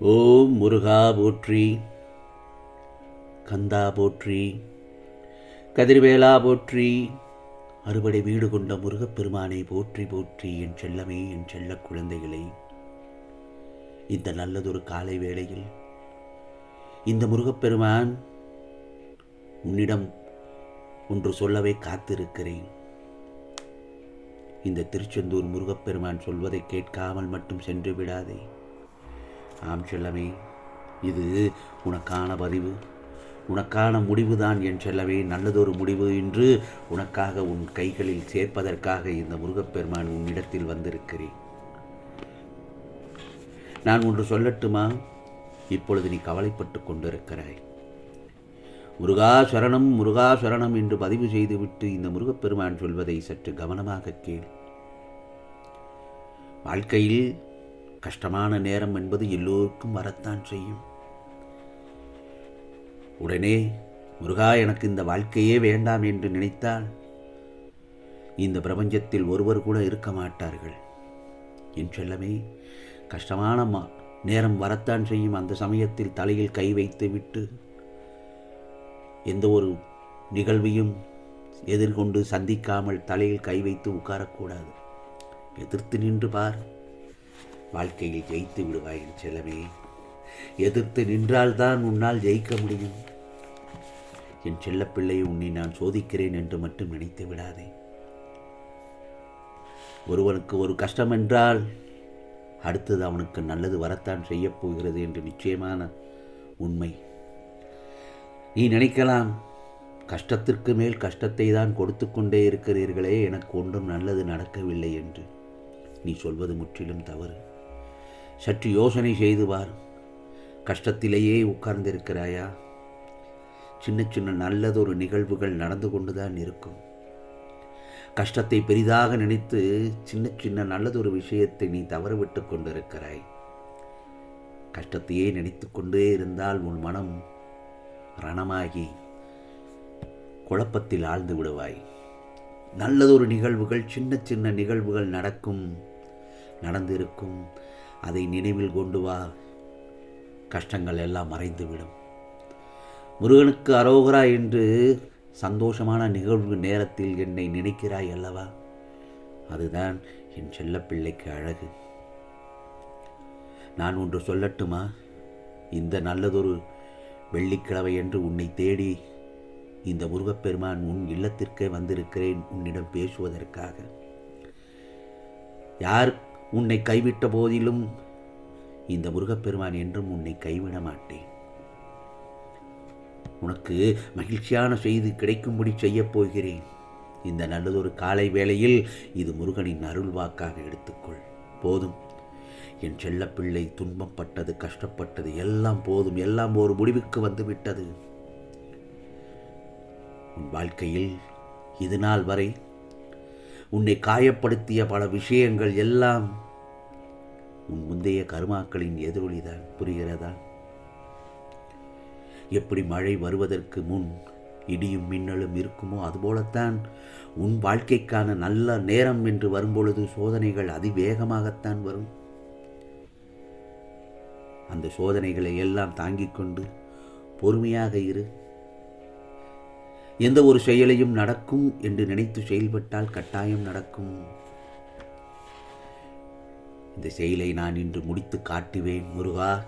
ஓம் முருகா போற்றி கந்தா போற்றி கதிர்வேலா போற்றி அறுபடை வீடு கொண்ட முருகப்பெருமானை போற்றி போற்றி என் செல்லமே என் செல்லக் குழந்தைகளை. இந்த நல்லதொரு காலை வேளையில் இந்த முருகப்பெருமான் உன்னிடம் ஒன்று சொல்லவே காத்திருக்கிறேன். இந்த திருச்செந்தூர் முருகப்பெருமான் சொல்வதை கேட்காமல் மட்டும் சென்று விடாதே. ஆம் செல்லமே இது உனக்கான பதிவு. உனக்கான முடிவுதான் என் செல்லவே நல்லதொரு முடிவு என்று உனக்காக உன் கைகளில் சேர்ப்பதற்காக இந்த முருகப்பெருமான் உன்னிடத்தில் வந்திருக்கிறேன். நான் ஒன்று சொல்லட்டுமா? இப்பொழுது நீ கவலைப்பட்டு கொண்டிருக்கிறாய். முருகா சரணம் முருகா சரணம் என்று பதிவு செய்துவிட்டு இந்த முருகப்பெருமான் சொல்வதை சற்று கவனமாக கேள். வாழ்க்கையில் கஷ்டமான நேரம் என்பது எல்லோருக்கும் வரத்தான் செய்யும். உடனே முருகா எனக்கு இந்த வாழ்க்கையே வேண்டாம் என்று நினைத்தால் இந்த பிரபஞ்சத்தில் ஒருவர் கூட இருக்க மாட்டார்கள். என் செல்லமே கஷ்டமான மா நேரம் வரத்தான் செய்யும். அந்த சமயத்தில் தலையில் கை வைத்து விட்டு எந்த ஒரு நிகழ்வையும் எதிர்கொண்டு சந்திக்காமல் தலையில் கை வைத்து உட்காரக்கூடாது. எதிர்த்து நின்று பார். வாழ்க்கையில் ஜெயித்து விடுவாய் என் செல்லமே எதிர்த்து நின்றால்தான் உன்னால் ஜெயிக்க முடியும். என் செல்லப்பிள்ளை உன்னை நான் சோதிக்கிறேன் என்று மட்டும் நினைத்து விடாதே. ஒருவனுக்கு ஒரு கஷ்டம் என்றால் அடுத்தது அவனுக்கு நல்லது வரத்தான் செய்யப் போகிறது என்று நிச்சயமான உண்மை. நீ நினைக்கலாம் கஷ்டத்திற்கு மேல் கஷ்டத்தை தான் கொடுத்து கொண்டே இருக்கிறீர்களே எனக்கு ஒன்றும் நல்லது நடக்கவில்லை என்று. நீ சொல்வது முற்றிலும் தவறு. சற்று யோசனை செய்து பார். கஷ்டத்திலேயே உட்கார்ந்திருக்கிறாயா? சின்ன சின்ன நல்லதொரு நிகழ்வுகள் நடந்து கொண்டுதான் இருக்கும். கஷ்டத்தை பெரிதாக நினைத்து சின்ன சின்ன நல்லதொரு விஷயத்தை நீ தவறவிட்டு கொண்டிருக்கிறாய். கஷ்டத்தையே நினைத்து கொண்டே இருந்தால் உன் மனம் ரணமாகி குழப்பத்தில் ஆழ்ந்து விடுவாய். நல்லதொரு நிகழ்வுகள் சின்ன சின்ன நிகழ்வுகள் நடக்கும் நடந்திருக்கும். அதை நினைவில் கொண்டு வா. கஷ்டங்கள் எல்லாம் மறைந்துவிடும். முருகனுக்கு அரோகரா என்று சந்தோஷமான நிகழ்வு நேரத்தில் என்னை நினைக்கிறாய் அல்லவா? அதுதான் என் செல்லப்பிள்ளைக்கு அழகு. நான் ஒன்று சொல்லட்டுமா? இந்த நல்லதொரு வெள்ளிக்கிழமை என்று உன்னை தேடி இந்த முருகப்பெருமான் உன் இல்லத்திற்கே வந்திருக்கிறேன் உன்னிடம் பேசுவதற்காக. யார் உன்னை கைவிட்ட போதிலும் இந்த முருகப்பெருமான் என்றும் உன்னை கைவிட மாட்டேன். உனக்கு மகிழ்ச்சியான செய்தி கிடைக்கும்படி செய்யப் போகிறேன். இந்த நல்லதொரு காலை வேளையில் இது முருகனின் அருள் வாக்காக எடுத்துக்கொள். போதும். என் செல்லப்பிள்ளை துன்பப்பட்டது கஷ்டப்பட்டது எல்லாம் போதும் எல்லாம் ஒரு முடிவுக்கு வந்துவிட்டது. உன் வாழ்க்கையில் இது நாள் வரை உன்னை காயப்படுத்திய பல விஷயங்கள் எல்லாம் உன் முந்தைய கருமாக்களின் எதிரொலிதான் புரிகிறதா? எப்படி மழை வருவதற்கு முன் இடியும் மின்னலும் இருக்குமோ அதுபோலத்தான் உன் வாழ்க்கைக்கான நல்ல நேரம் என்று வரும்பொழுது சோதனைகள் அதிவேகமாகத்தான் வரும். அந்த சோதனைகளை எல்லாம் தாங்கிக் கொண்டு பொறுமையாக இரு. எந்த ஒரு செயலையும் நடக்கும் என்று நினைத்து செயல்பட்டால் கட்டாயம் நடக்கும். இந்த செயலை நான் இன்று முடித்து காட்டுவேன் முருகா.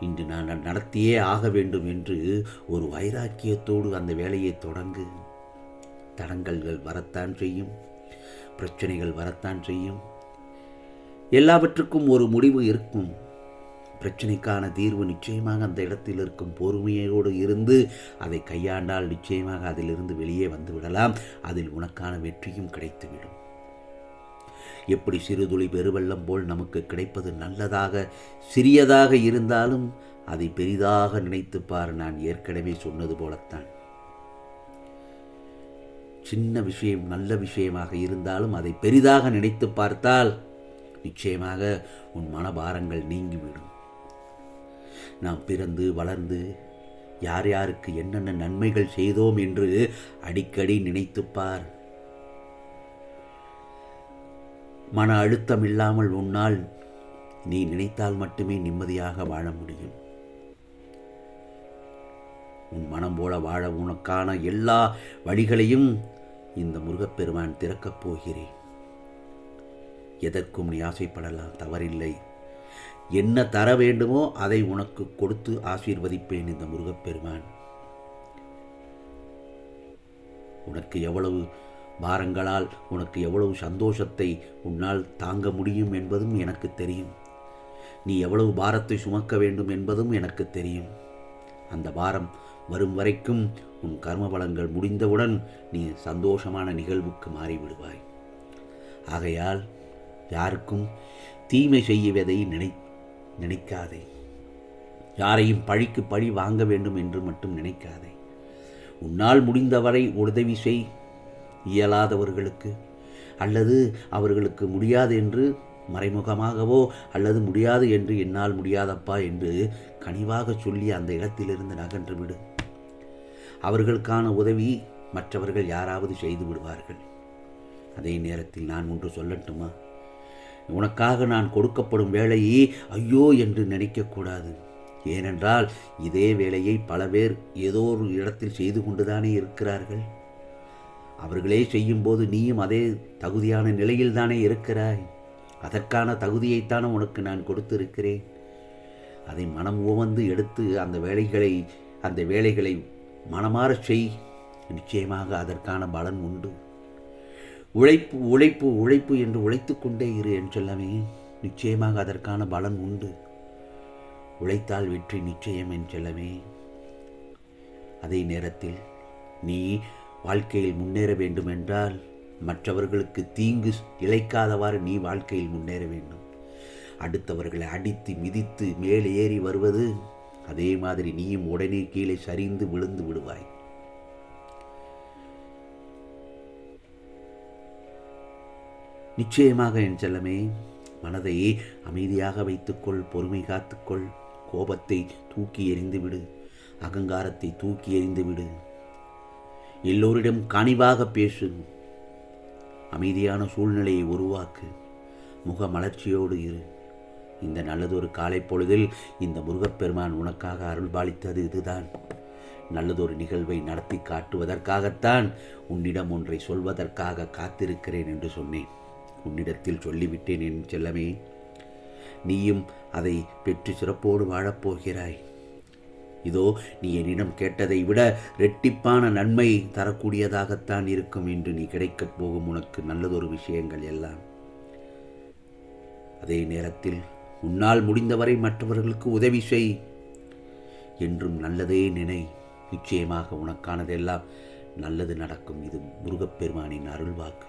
இன்று நான் நடத்தியே ஆக வேண்டும் என்று ஒரு வைராக்கியத்தோடு அந்த வேலையை தொடங்கு. தடங்கல்கள் வரத்தான் செய்யும் பிரச்சனைகள் வரத்தான் செய்யும். எல்லாவற்றுக்கும் ஒரு முடிவு இருக்கும். பிரச்சனைக்கான தீர்வு நிச்சயமாக அந்த இடத்தில் இருக்கும் பொறுமையோடு இருந்து அதை கையாண்டால் நிச்சயமாக அதிலிருந்து வெளியே வந்து விடலாம். அதில் உனக்கான வெற்றியும் கிடைத்துவிடும். எப்படி சிறுதுளி பெருவெள்ளம் போல் நமக்கு கிடைப்பது நல்லதாக சிறியதாக இருந்தாலும் அதை பெரிதாக நினைத்துப்பார் நான் ஏற்கனவே சொன்னது போலத்தான். சின்ன விஷயம் நல்ல விஷயமாக இருந்தாலும் அதை பெரிதாக நினைத்து பார்த்தால் நிச்சயமாக உன் மனபாரங்கள் நீங்கிவிடும். நாம் பிறந்து வளர்ந்து யார் யாருக்கு என்னென்ன நன்மைகள் செய்தோம் என்று அடிக்கடி நினைத்துப்பார். மன அழுத்தம் இல்லாமல் உன்னால் நீ நினைத்தால் மட்டுமே நிம்மதியாக வாழ முடியும். உன் மனம் போல வாழ உனக்கான எல்லா வழிகளையும் இந்த முருகப்பெருமான் திறக்கப் போகிறேன். எதற்கும் நீ ஆசைப்படலாம் தவறில்லை. என்ன தர வேண்டுமோ அதை உனக்கு கொடுத்து ஆசீர்வதிப்பேன் இந்த முருகப்பெருமான். உனக்கு எவ்வளவு பாரங்களால் உனக்கு எவ்வளவு சந்தோஷத்தை உன்னால் தாங்க முடியும் என்பதும் எனக்கு தெரியும். நீ எவ்வளவு பாரத்தை சுமக்க வேண்டும் என்பதும் எனக்கு தெரியும். அந்த பாரம் வரும் வரைக்கும் உன் கர்ம பலங்கள் முடிந்தவுடன் நீ சந்தோஷமான நிகழ்வுக்கு மாறிவிடுவாய். ஆகையால் யாருக்கும் தீமை செய்வதை நினை நினைக்காதே. யாரையும் பழிக்கு பழி வாங்க வேண்டும் என்று மட்டும் நினைக்காதே. உன்னால் முடிந்தவரை உதவி செய் இயலாதவர்களுக்கு. அல்லது அவர்களுக்கு முடியாது என்று மறைமுகமாகவோ அல்லது முடியாது என்று என்னால் முடியாதப்பா என்று கனிவாக சொல்லி அந்த இடத்திலிருந்து நகன்று விடு. அவர்களுக்கான உதவி மற்றவர்கள் யாராவது செய்து விடுவார்கள். அதே நேரத்தில் நான் ஒன்று சொல்லட்டுமா? உனக்காக நான் கொடுக்கப்படும் வேலையை ஐயோ என்று நினைக்கக்கூடாது. ஏனென்றால் இதே வேலையை பல பேர் ஏதோ ஒரு இடத்தில் செய்து கொண்டுதானே இருக்கிறார்கள். அவர்களே செய்யும்போது நீயும் அதே தகுதியான நிலையில் தானே இருக்கிறாய். அதற்கான தகுதியைத்தானே உனக்கு நான் கொடுத்திருக்கிறேன். அதை மனம் உவந்து எடுத்து அந்த வேலைகளை அந்த வேலைகளை மனமாறச் செய். நிச்சயமாக அதற்கான பலன் உண்டு. உழைப்பு உழைப்பு உழைப்பு என்று உழைத்து கொண்டே இரு என்றெல்லாமே நிச்சயமாக அதற்கான பலன் உண்டு. உழைத்தால் வெற்றி நிச்சயம் என்றெல்லாமே அதே நேரத்தில் நீ வாழ்க்கையில் முன்னேற வேண்டுமென்றால் மற்றவர்களுக்கு தீங்கு இழைக்காதவாறு நீ வாழ்க்கையில் முன்னேற வேண்டும். அடுத்தவர்களை அடித்து மிதித்து மேலே ஏறி வருவது அதே மாதிரி நீயும் உடனே கீழே சரிந்து விழுந்து விடுவாய். நிச்சயமாக என் செல்லமே மனதை அமைதியாக வைத்துக்கொள் பொறுமை காத்துக்கொள். கோபத்தை தூக்கி எறிந்துவிடு அகங்காரத்தை தூக்கி எறிந்துவிடு எல்லோரிடம் கனிவாக பேசு. அமைதியான சூழ்நிலையை உருவாக்கு. முக மலர்ச்சியோடு இரு. இந்த நல்லதொரு காலை பொழுதில் இந்த முருகப்பெருமான் உனக்காக அருள்பாலித்தது இதுதான். நல்லதொரு நிகழ்வை நடத்தி காட்டுவதற்காகத்தான் உன்னிடம் ஒன்றை சொல்வதற்காக காத்திருக்கிறேன் என்று சொன்னேன். உன்னிடத்தில் சொல்லிவிட்டேன் என் செல்லமே. நீயும் அதை பெற்று சிறப்போடு வாழப்போகிறாய். இதோ நீ என்னிடம் கேட்டதை விட ரெட்டிப்பான நன்மை தரக்கூடியதாகத்தான் இருக்கும் என்று நீ கிடைக்கப் போகும் உனக்கு நல்லதொரு விஷயங்கள் எல்லாம். அதே நேரத்தில் உன்னால் முடிந்தவரை மற்றவர்களுக்கு உதவி செய். என்றும் நல்லதே நினை. நிச்சயமாக உனக்கானதெல்லாம் நல்லது நடக்கும். இது முருகப்பெருமானின் அருள்வாக்கு.